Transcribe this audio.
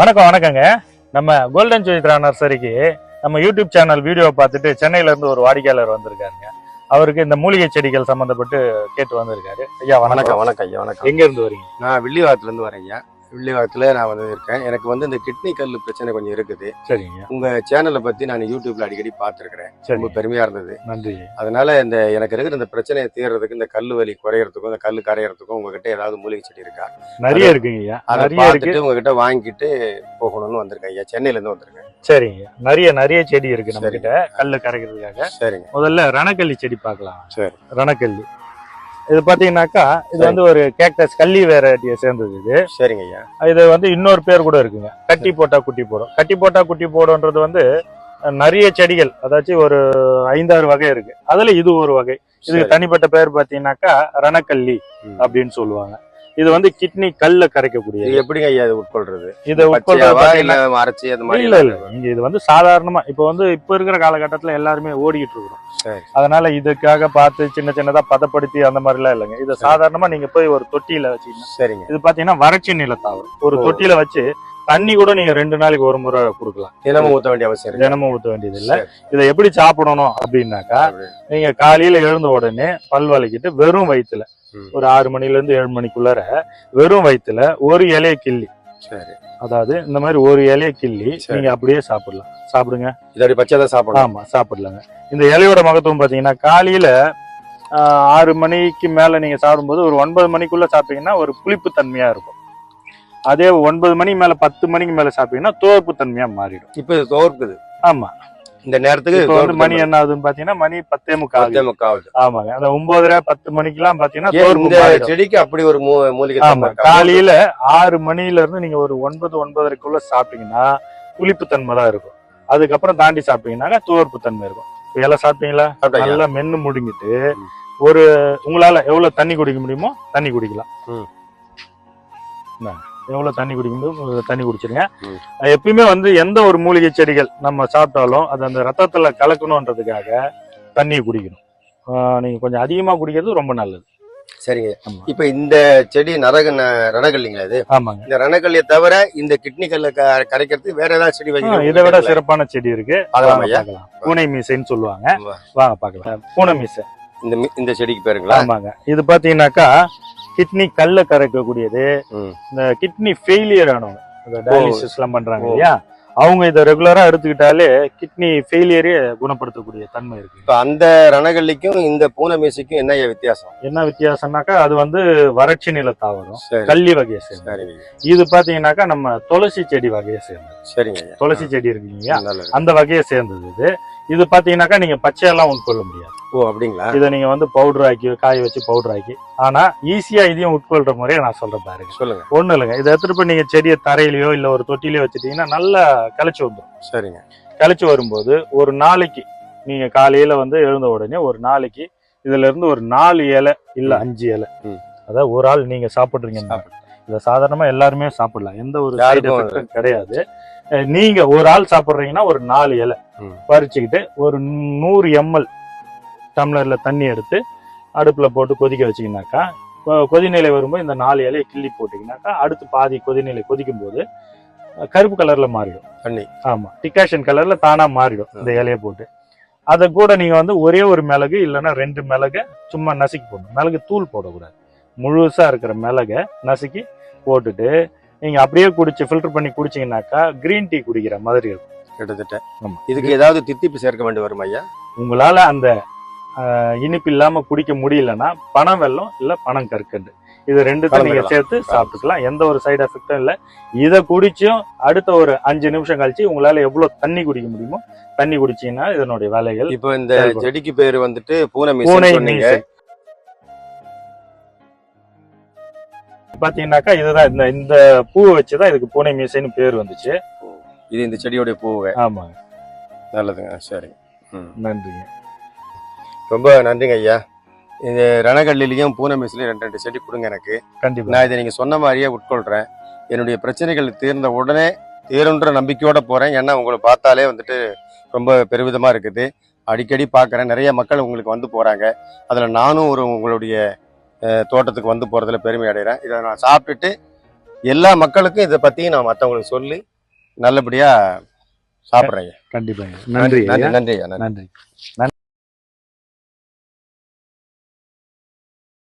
வணக்கம் வணக்கங்க. நம்ம கோல்டன் சுவித்ரா நர்சரிக்கு நம்ம யூடியூப் சேனல் வீடியோ பார்த்துட்டு சென்னையில இருந்து ஒரு வாடிக்கையாளர் வந்திருக்காருங்க. அவருக்கு இந்த மூலிகை செடிகள் சம்பந்தப்பட்டு கேட்டு வந்திருக்காரு. ஐயா வணக்கம். வணக்கம் ஐயா வணக்கம். எங்க இருந்து வரீங்க? நான் வரேன் ஐயா. வில்லிவாக்கத்துல நான் வந்து இருக்கேன் எனக்கு வந்து இந்த கிட்னி கல் பிரச்சனை கொஞ்சம் இருக்குது. சரிங்க. உங்க சேனலை பத்தி நான் யூடியூப்ல அடிக்கடி பார்த்துருக்கிறேன். ரொம்ப பெருமையா இருந்தது. நன்றி. அதனால இந்த எனக்கு இருக்கிற இந்த பிரச்சனையை தீர்றதுக்கு இந்த கல் வலி குறையறதுக்கும் இந்த கல் கரையறதுக்கும் உங்ககிட்ட ஏதாவது மூலிகை செடி இருக்கா? நிறைய இருக்குங்க அதை பார்த்துட்டு உங்ககிட்ட வாங்கிட்டு போகணும்னு வந்திருக்கேன் ஐயா. சென்னையில இருந்து வந்திருக்கேன். சரிங்க. நிறைய நிறைய செடி இருக்கு நம்ம. கிட்ட கல்லு கரைக்கிறதுக்காக சரிங்க. முதல்ல ரணக்கல்லி செடி பார்க்கலாம். சரி. ரணக்கல்லி. இது பாத்தீங்கன்னாக்கா இது வந்து ஒரு கேக்டஸ் கள்ளி வெரைட்டியை சேர்ந்தது இது. சரிங்க ஐயா. இது வந்து இன்னொரு பேர் கூட இருக்குங்க. கட்டி போட்டா குட்டி போடும். கட்டி போட்டா குட்டி போடும்ன்றது வந்து நிறைய செடிகள் அதாச்சும் ஒரு ஐந்தாறு வகை இருக்கு. அதுல இது ஒரு வகை. இதுக்கு. தனிப்பட்ட பேர் பாத்தீங்கன்னாக்கா ரணக்கல்லி. அப்படின்னு சொல்லுவாங்க. இது வந்து கிட்னி கல்ல கரைக்கக்கூடிய இது எப்படிங்க ஐயா இது உட்கொள்றது? இதை உட்கொள்றது அரைச்சி அந்த மாதிரி இல்ல இல்ல. இங்க இது வந்து சாதாரணமா இப்ப வந்து இப்ப இருக்கிற காலகட்டத்துல எல்லாருமே ஓடிக்கிட்டு இருக்கிறோம். அதனால இதுக்காக பார்த்து சின்ன சின்னதா பதப்படுத்தி அந்த மாதிரி எல்லாம் இல்லைங்க. இது சாதாரணமா நீங்க போய் ஒரு தொட்டியில வச்சீங்கன்னா சரிங்க. இது பாத்தீங்கன்னா வறட்சி நிலத்தாவரம் ஒரு. தொட்டியில வச்சு தண்ணி கூட நீங்க ரெண்டு நாளைக்கு ஒரு முறை கொடுக்கலாம். தினமும் ஊத்த வேண்டிய அவசியம் தினமும் ஊத்த வேண்டியது இல்ல. இதை எப்படி சாப்பிடணும் அப்படின்னாக்கா அப்படி. நீங்க காலையில எழுந்த உடனே பல் வலிக்கிட்டு வெறும் வயித்துல ம். ஒரு ஆறு மணில இருந்து ஏழு மணிக்குள்ளார வெறும் வயித்துல ஒரு இலைய கிள்ளி. சரி. அதாவது இந்த மாதிரி ஒரு இலைய கிள்ளி. நீங்க அப்படியே சாப்பிடலாம். சாப்பிடுங்க. இது அப்படி பச்சை தான் சாப்பிடணும். ஆமா சாப்பிடலாங்க. இந்த இலையோட மகத்துவம் பாத்தீங்கன்னா காலையில ஆறு மணிக்கு மேல நீங்க சாப்பிடும்போது ஒரு ஒன்பது மணிக்குள்ள சாப்பிட்டீங்கன்னா ஒரு புளிப்பு தன்மையா இருக்கும். அதே ஒன்பது மணி மேல பத்து மணிக்கு மேல சாப்பிட்டீங்கன்னா துவர்ப்பு தன்மையா மாறிடும். இப்ப இது தோற்குது ஆமா. இந்த நேரத்துக்கு. மணி என்ன ஆகுதுன்னு பாத்தீங்கன்னா மணி பத்தே முக்கால் பத்தே முக்காவது ஆமாங்க அந்த ஒன்பதரை பத்து பாத்தீங்கன்னா துவர்ப்பு இந்த மாறிடும். செடிக்கு அப்படி ஒரு மூலிகை? காலையில ஆறு மணில இருந்து நீங்க ஒரு ஒன்பது ஒன்பதரைக்குள்ள சாப்பிட்டீங்கன்னா புளிப்பு தன்மை தான் இருக்கும் அதுக்கப்புறம் தாண்டி சாப்பிட்டீங்கன்னா துவர்ப்பு தன்மை இருக்கும் இலை சாப்பிட்டீங்களா. நல்லா மென்னு முடுங்கிட்டு ம். ஒரு உங்களால எவ்வளவு தண்ணி குடிக்க முடியுமோ தண்ணி குடிக்கலாம் எவ்வளவு தண்ணி குடிக்க முடியுமோ அவ்வளவு தண்ணி குடிச்சிருங்க. எப்பயுமே வந்து எந்த ஒரு மூலிகை செடிகள் நம்ம சாப்பிட்டாலும் அது அந்த ரத்தத்துல கலக்கணுன்றதுக்காக தண்ணியை குடிக்கணும். ஆஹ் நீங்க கொஞ்சம் அதிகமா குடிக்கிறது ரொம்ப நல்லது. சரிங்க. இப்ப இந்த செடி நரக ரணகல்லிங்களா இது? ஆமாங்க. இந்த ரணகல்லியை தவிர இந்த கிட்னி கல்ல க- கரைக்கிறதுக்கு வேற ஏதாவது செடி ஆ, வைக்க இதை விட சிறப்பான செடி இருக்கு. பார்க்கலாம். பூனை மீசைன்னு சொல்லுவாங்க. வாங்க பார்க்கலாம். பூனை மீசை. இந்த இந்த செடிக்கு பேருங்களா? ஆமாங்க. இது பாத்தீங்கன்னாக்கா கிட்னி கல்ல கரைக்கக்கூடியது. இந்த கிட்னி ஃபெயிலியர் ஆனவங்க டயாலிசிஸ் எல்லாம் பண்றாங்க. இல்லையா அவங்க இதை ரெகுலரா எடுத்துக்கிட்டாலே கிட்னி ஃபெயிலியரே குணப்படுத்தக்கூடிய தன்மை இருக்கு. இப்ப அந்த ரணகல்லிக்கும் இந்த பூனை மீசைக்கும் என்ன வித்தியாசம்? என்ன வித்தியாசம்னாக்கா அது வந்து வறட்சி நிலத்தாவரம் கள்ளி வகையை சேர்ந்தது. இது பாத்தீங்கன்னாக்கா நம்ம துளசி செடி வகையை சேர்ந்தது. சரிங்க. துளசி செடி இருக்கு இல்லையா? நல்லது அந்த வகையை சேர்ந்தது இது. இது பாத்தீங்கன்னாக்கா நீங்க பச்சையெல்லாம் உட்கொள்ள முடியாது. ஓ அப்படிங்களா? இதை நீங்க வந்து பவுடர் ஆக்கி காய வச்சு பவுடர் ஆக்கி. ஆனா ஈஸியா இதையும் உட்கொள்ற முறையை நான் சொல்றேன் பாருங்க. சொல்லுங்க. ஒண்ணு இல்லைங்க. இதை எடுத்துட்டு போய் நீங்க செடியை தரையிலயோ இல்ல ஒரு தொட்டிலையோ வச்சுட்டீங்கன்னா நல்லா கிளச்சி வந்துடும் சரிங்க. கிளச்சி வரும்போது ஒரு நாளைக்கு நீங்க காலையில வந்து எழுந்த உடனே ஒரு நாளைக்கு இதுல இருந்து ஒரு நாலு இலை இல்ல. அஞ்சு இலை. அதாவது ஒரு ஆள் நீங்க சாப்பிடுறீங்க. இதை சாதாரணமா எல்லாருமே சாப்பிடலாம். எந்த ஒரு கிடையாது. நீங்க ஒரு ஆள் சாப்பிடுறீங்கன்னா ஒரு நாலு இலை. பறிச்சுக்கிட்டு ஒரு நூறு எம்எல் டம்ளர்ல தண்ணி எடுத்து அடுப்புல போட்டு கொதிக்க வச்சீங்கன்னாக்கா கொ- கொதிநிலை வரும்போது இந்த நாலு இலையை கிள்ளி போட்டீங்கன்னாக்கா அடுத்து பாதி கொதிநிலை கொதிக்கும் போது கருப்பு கலர்ல மாறிடும். தண்ணி. ஆமா டிகாஷன் கலர்ல தானா மாறிடும் இந்த இலையை போட்டு. அதை கூட நீங்க வந்து ஒரே ஒரு மிளகு இல்லைன்னா ரெண்டு மிளகை சும்மா நசுக்கி போடணும். மிளகு தூள் போடக்கூடாது. முழுசா இருக்கிற மிளகை நசுக்கி போட்டுட்டு நீங்க அப்படியே குடிச்சு ஃபில்டர் பண்ணி குடிச்சீங்கன்னாக்கா கிரீன் டீ குடிக்கிற மாதிரி இருக்கும். கிட்டத்தட்ட. ஆமா. இதுக்கு ஏதாவது தித்திப்பு சேர்க்க வேண்டி வரும் ஐயா? உங்களால அந்த இனிப்பு இல்லாம குடிக்க முடியலன்னா பனம் வெல்லம் இல்ல பனம் கற்கண்டு. இது ரெண்டுத்தையும் நீங்க. சேர்த்து சாப்பிட்டுக்கலாம். எந்த ஒரு சைடு எஃபெக்டும் இல்ல. இதை குடிச்சும் அடுத்த ஒரு அஞ்சு நிமிஷம் கழிச்சு உங்களால எவ்வளவு தண்ணி குடிக்க முடியுமோ தண்ணி குடிச்சீங்கன்னா இதனுடைய வேலைகள் இப்போ இந்த. செடிக்கு பேரு வந்துட்டு பூனை பூனை மீசை. பாத்தீங்கன்னாக்கா இதுதான் இந்த இந்த பூவை வச்சுதான் இதுக்கு பூனை மீசைன்னு பேர் வந்துச்சு. இது இந்த செடியோட பூவை. ஆமாங்க நல்லதுங்க. சரிங்க ம். நன்றிங்க. ரொம்ப நன்றிங்க ஐயா. இந்த ரணகல்லிலையும் பூனை ரெண்டு ரெண்டு செடி கொடுங்க எனக்கு. கண்டிப்பா. நான் இதை நீங்க சொன்ன மாதிரியே உட்கொள்றேன். என்னுடைய பிரச்சனைகள் தீர்ந்த உடனே தீருன்ற நம்பிக்கையோட போறேன். ஏன்னா உங்களை பார்த்தாலே வந்துட்டு ரொம்ப பெருவிதமா இருக்குது. அடிக்கடி பார்க்குறேன். நிறைய மக்கள் உங்களுக்கு வந்து போறாங்க. அதில் நானும் ஒரு உங்களுடைய தோட்டத்துக்கு வந்து போறதுல பெருமை அடைகிறேன். இதை நான் சாப்பிட்டுட்டு எல்லா மக்களுக்கும் இதை பத்தி நான் மத்தவங்களுக்கு சொல்லி நல்லபடியா சாப்பிடுறேன் கண்டிப்பாங்க நன்றி நன்றி. நன்றி. நன்றி.